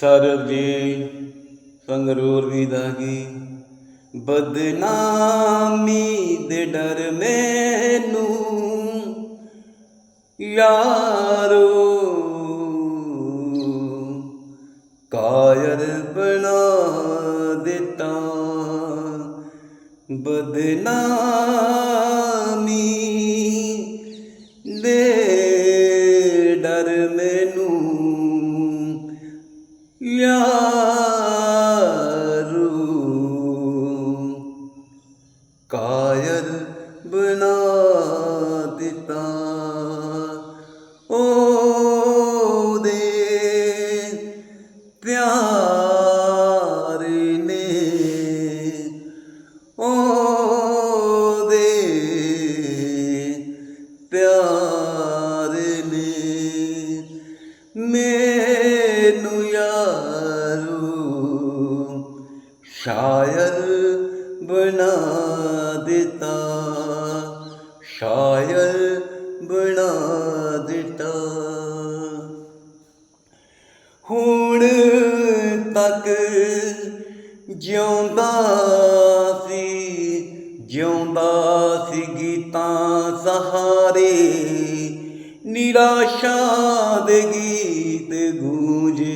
ਸਰਬਜੀ ਸੰਗਰੂਰ ਵੀ ਦਾਗੀ ਬਦਨਾਮੀ ਦੇ ਡਰ ਮੈਨੂੰ, ਯਾਰੋ। ਕਾਇਰ ਬਣਾ ਦਿੱਤਾ। ਬਦਨਾਮੀ ਦੇ ਡਰ ਮੈਨੂੰ ਯਾਰੂ। ਕਾਇਰ ਬਣਾ ਦਿੱਤਾ ਉਹਦੇ ਪਿਆਰ ਨੇ। ਉਹਦੇ ਪਿਆਰ ਨੇ। ਮੈਨੂੰ ਯਾਰੂ ਸ਼ਾਇਰ ਬਣਾ ਦਿੱਤਾ ਸ਼ਾਇਰ ਬਣਾ ਦਿੱਤਾ। ਹੁਣ ਤੱਕ ਜਿਉਂਦਾ ਸੀ ਜਿਉਂਦਾ ਸੀ ਗੀਤਾਂ ਸਹਾਰੇ, ਨਿਰਾਸ਼ਾ ਦੇ ਗੀਤ ਗੂੰਜਦੇ